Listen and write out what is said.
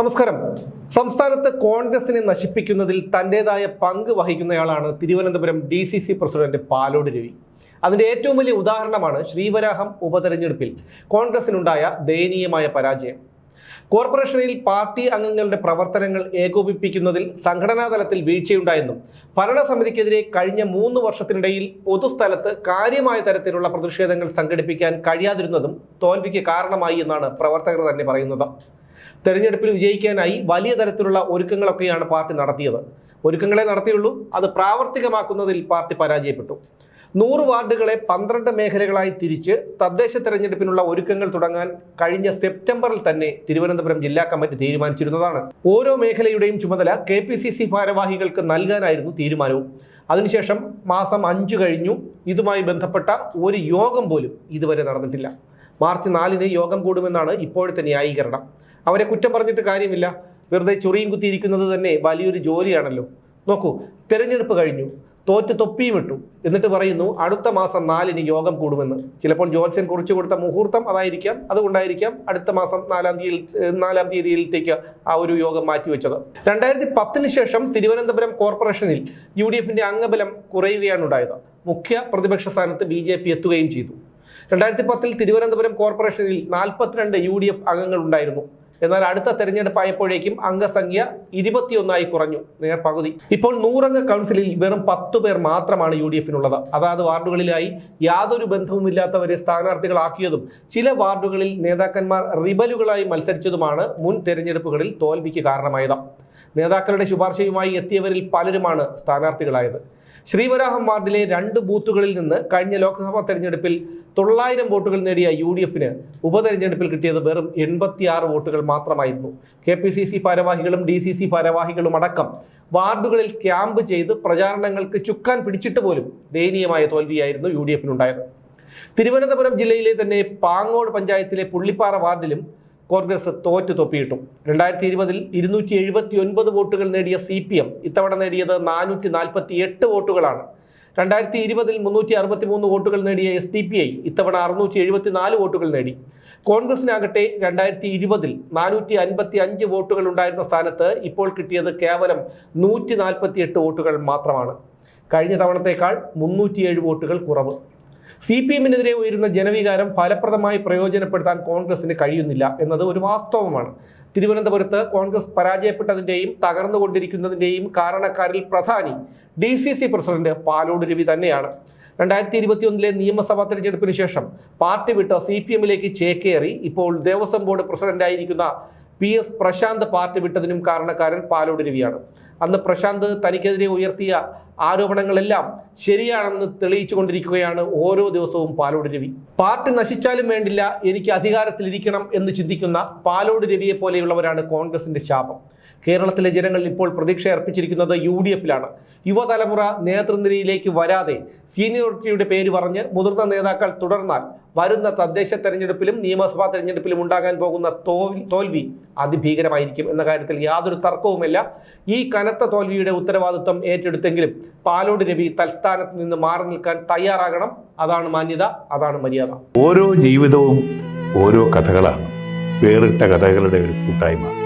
നമസ്കാരം. സംസ്ഥാനത്ത് കോൺഗ്രസിനെ നശിപ്പിക്കുന്നതിൽ തന്റെതായ പങ്ക് വഹിക്കുന്നയാളാണ് Thiruvananthapuram D C C president Palode Ravi. അതിന്റെ ഏറ്റവും വലിയ ഉദാഹരണമാണ് ശ്രീവരാഹം ഉപതെരഞ്ഞെടുപ്പിൽ കോൺഗ്രസിനുണ്ടായ ദയനീയമായ പരാജയം. കോർപ്പറേഷനിൽ പാർട്ടി അംഗങ്ങളുടെ പ്രവർത്തനങ്ങൾ ഏകോപിപ്പിക്കുന്നതിൽ സംഘടനാ തലത്തിൽ വീഴ്ചയുണ്ടായെന്നും ഭരണസമിതിക്കെതിരെ കഴിഞ്ഞ മൂന്ന് വർഷത്തിനിടയിൽ പൊതുസ്ഥലത്ത് കാര്യമായ തരത്തിലുള്ള പ്രതിഷേധങ്ങൾ സംഘടിപ്പിക്കാൻ കഴിയാതിരുന്നതും തോൽവിക്ക് കാരണമായി എന്നാണ് പ്രവർത്തകർ തന്നെ പറയുന്നത്. തെരഞ്ഞെടുപ്പിൽ വിജയിക്കാനായി വലിയ തരത്തിലുള്ള ഒരുക്കങ്ങളൊക്കെയാണ് പാർട്ടി നടത്തിയത്. ഒരുക്കങ്ങളെ നടത്തിയുള്ളൂ അത് പ്രാവർത്തികമാക്കുന്നതിൽ പാർട്ടി പരാജയപ്പെട്ടു. നൂറ് വാർഡുകളെ പന്ത്രണ്ട് മേഖലകളായി തിരിച്ച് തദ്ദേശ തെരഞ്ഞെടുപ്പിനുള്ള ഒരുക്കങ്ങൾ തുടങ്ങാൻ കഴിഞ്ഞ സെപ്റ്റംബറിൽ തന്നെ തിരുവനന്തപുരം ജില്ലാ കമ്മിറ്റി തീരുമാനിച്ചിരുന്നതാണ്. ഓരോ മേഖലയുടെയും ചുമതല കെ പി സി സി ഭാരവാഹികൾക്ക് നൽകാനായിരുന്നു തീരുമാനവും. അതിനുശേഷം മാസം അഞ്ചു കഴിഞ്ഞു. ഇതുമായി ബന്ധപ്പെട്ട ഒരു യോഗം പോലും ഇതുവരെ നടന്നിട്ടില്ല. മാർച്ച് നാലിന് യോഗം കൂടുമെന്നാണ് ഇപ്പോഴത്തെ ന്യായീകരണം. അവരെ കുറ്റം പറഞ്ഞിട്ട് കാര്യമില്ല. വെറുതെ ചൊറിയും കുത്തിയിരിക്കുന്നത് തന്നെ വലിയൊരു ജോലിയാണല്ലോ. നോക്കൂ തെരഞ്ഞെടുപ്പ് കഴിഞ്ഞു. തോറ്റ് തൊപ്പിയും ഇട്ടു. എന്നിട്ട് പറയുന്നു അടുത്ത മാസം നാലിന് യോഗം കൂടുമെന്ന്. ചിലപ്പോൾ ജോത്സ്യൻ കുറിച്ചു കൊടുത്ത മുഹൂർത്തം അതായിരിക്കാം അതുകൊണ്ടായിരിക്കാം അടുത്ത മാസം നാലാം തീയതി നാലാം തീയതിയിലത്തേക്ക് ആ ഒരു യോഗം മാറ്റിവെച്ചത് രണ്ടായിരത്തി പത്തിന് ശേഷം തിരുവനന്തപുരം കോർപ്പറേഷനിൽ യു ഡി എഫിന്റെ അംഗബലം കുറയുകയാണ് ഉണ്ടായത്. മുഖ്യ പ്രതിപക്ഷ സ്ഥാനത്ത് ബി ജെ പി എത്തുകയും ചെയ്തു. രണ്ടായിരത്തി പത്തിൽ തിരുവനന്തപുരം കോർപ്പറേഷനിൽ നാൽപ്പത്തിരണ്ട് യു ഡി എഫ് അംഗങ്ങൾ ഉണ്ടായിരുന്നു. എന്നാൽ അടുത്ത തെരഞ്ഞെടുപ്പായപ്പോഴേക്കും അംഗസംഖ്യ ഇരുപത്തിയൊന്നായി കുറഞ്ഞു നേർപകുതി ഇപ്പോൾ നൂറംഗ കൗൺസിലിൽ വെറും പത്തു പേർ മാത്രമാണ് യു ഡി എഫിനുള്ളത്. അതാത് വാർഡുകളിലായി യാതൊരു ബന്ധവുമില്ലാത്തവരെ സ്ഥാനാർത്ഥികളാക്കിയതും ചില വാർഡുകളിൽ നേതാക്കന്മാർ റിബലുകളായി മത്സരിച്ചതുമാണ് മുൻ തെരഞ്ഞെടുപ്പുകളിൽ തോൽവിക്ക് കാരണമായത്. നേതാക്കളുടെ ശുപാർശയുമായി എത്തിയവരിൽ പലരുമാണ് സ്ഥാനാർത്ഥികളായത്. ശ്രീവരാഹം വാർഡിലെ രണ്ട് ബൂത്തുകളിൽ നിന്ന് കഴിഞ്ഞ ലോക്സഭാ തെരഞ്ഞെടുപ്പിൽ തൊള്ളായിരം വോട്ടുകൾ നേടിയ യു ഡി എഫിന് ഉപതെരഞ്ഞെടുപ്പിൽ കിട്ടിയത് വെറും എൺപത്തിയാറ് വോട്ടുകൾ മാത്രമായിരുന്നു. കെ പി സി സി ഭാരവാഹികളും ഡി സി സി ഭാരവാഹികളും അടക്കം വാർഡുകളിൽ ക്യാമ്പ് ചെയ്ത് പ്രചാരണങ്ങൾക്ക് ചുക്കാൻ പിടിച്ചിട്ട് പോലും ദയനീയമായ തോൽവിയായിരുന്നു യു ഡി എഫിനുണ്ടായത് തിരുവനന്തപുരം ജില്ലയിലെ തന്നെ പാങ്ങോട് പഞ്ചായത്തിലെ പുള്ളിപ്പാറ വാർഡിലും കോൺഗ്രസ് തോറ്റു തൊപ്പിയിട്ടു. രണ്ടായിരത്തി ഇരുപതിൽ ഇരുന്നൂറ്റി എഴുപത്തി ഒൻപത് വോട്ടുകൾ നേടിയ സി പി എം ഇത്തവണ നേടിയത് നാനൂറ്റി നാൽപ്പത്തി എട്ട് വോട്ടുകളാണ്. രണ്ടായിരത്തി ഇരുപതിൽ മുന്നൂറ്റി അറുപത്തി മൂന്ന് വോട്ടുകൾ നേടിയ എസ് ഡി പി ഐ ഇത്തവണ അറുന്നൂറ്റി എഴുപത്തി നാല് വോട്ടുകൾ നേടി. കോൺഗ്രസിനാകട്ടെ രണ്ടായിരത്തി ഇരുപതിൽ നാനൂറ്റി അൻപത്തി അഞ്ച് വോട്ടുകൾ ഉണ്ടായിരുന്ന സ്ഥാനത്ത് ഇപ്പോൾ കിട്ടിയത് കേവലം നൂറ്റി നാൽപ്പത്തി എട്ട് വോട്ടുകൾ മാത്രമാണ്. കഴിഞ്ഞ തവണത്തേക്കാൾ മുന്നൂറ്റിയേഴ് വോട്ടുകൾ കുറവ്. സി പി എമ്മിനെതിരെ ഉയരുന്ന ജനവികാരം ഫലപ്രദമായി പ്രയോജനപ്പെടുത്താൻ കോൺഗ്രസിന് കഴിയുന്നില്ല എന്നത് ഒരു വാസ്തവമാണ്. തിരുവനന്തപുരത്ത് കോൺഗ്രസ് പരാജയപ്പെട്ടതിന്റെയും തകർന്നുകൊണ്ടിരിക്കുന്നതിന്റെയും കാരണക്കാരിൽ പ്രധാനി D C C president Palode Ravi തന്നെയാണ്. രണ്ടായിരത്തി ഇരുപത്തിയൊന്നിലെ നിയമസഭാ തെരഞ്ഞെടുപ്പിന് ശേഷം പാർട്ടി വിട്ട് സി പി എമ്മിലേക്ക് ചേക്കേറി. ഇപ്പോൾ ദേവസ്വം ബോർഡ് പ്രസിഡന്റായിരിക്കുന്ന പി എസ് പ്രശാന്ത് പാർട്ടി വിട്ടതിനും കാരണക്കാരൻ പാലോട് രവിയാണ്. അന്ന് പ്രശാന്ത് തനിക്കെതിരെ ഉയർത്തിയ ആരോപണങ്ങളെല്ലാം ശരിയാണെന്ന് തെളിയിച്ചു കൊണ്ടിരിക്കുകയാണ് ഓരോ ദിവസവും പാലോട് രവി. പാർട്ടി നശിച്ചാലും വേണ്ടില്ല എനിക്ക് അധികാരത്തിലിരിക്കണം എന്ന് ചിന്തിക്കുന്ന പാലോട് രവിയെ പോലെയുള്ളവരാണ് കോൺഗ്രസിന്റെ ശാപം. കേരളത്തിലെ ജനങ്ങൾ ഇപ്പോൾ പ്രതീക്ഷ അർപ്പിച്ചിരിക്കുന്നത് യു ഡി എഫിലാണ് യുവതലമുറ നേതൃനിരയിലേക്ക് വരാതെ സീനിയോറിറ്റിയുടെ പേര് പറഞ്ഞ് മുതിർന്ന നേതാക്കൾ തുടർന്നാൽ വരുന്ന തദ്ദേശ തെരഞ്ഞെടുപ്പിലും നിയമസഭാ തെരഞ്ഞെടുപ്പിലും ഉണ്ടാകാൻ പോകുന്ന തോൽവി അതിഭീകരമായിരിക്കും എന്ന കാര്യത്തിൽ യാതൊരു തർക്കവുമില്ല. ഈ കനത്ത തോൽവിയുടെ ഉത്തരവാദിത്വം ഏറ്റെടുത്തെങ്കിലും പാലോട് രവി തൽസ്ഥാനത്ത് നിന്ന് മാറി നിൽക്കാൻ തയ്യാറാകണം. അതാണ് മാന്യത അതാണ് മര്യാദ. ഓരോ ജീവിതവും ഓരോ കഥകളാണ്. വേറിട്ട കഥകളുടെ ഒരു കൂട്ടായ്മ.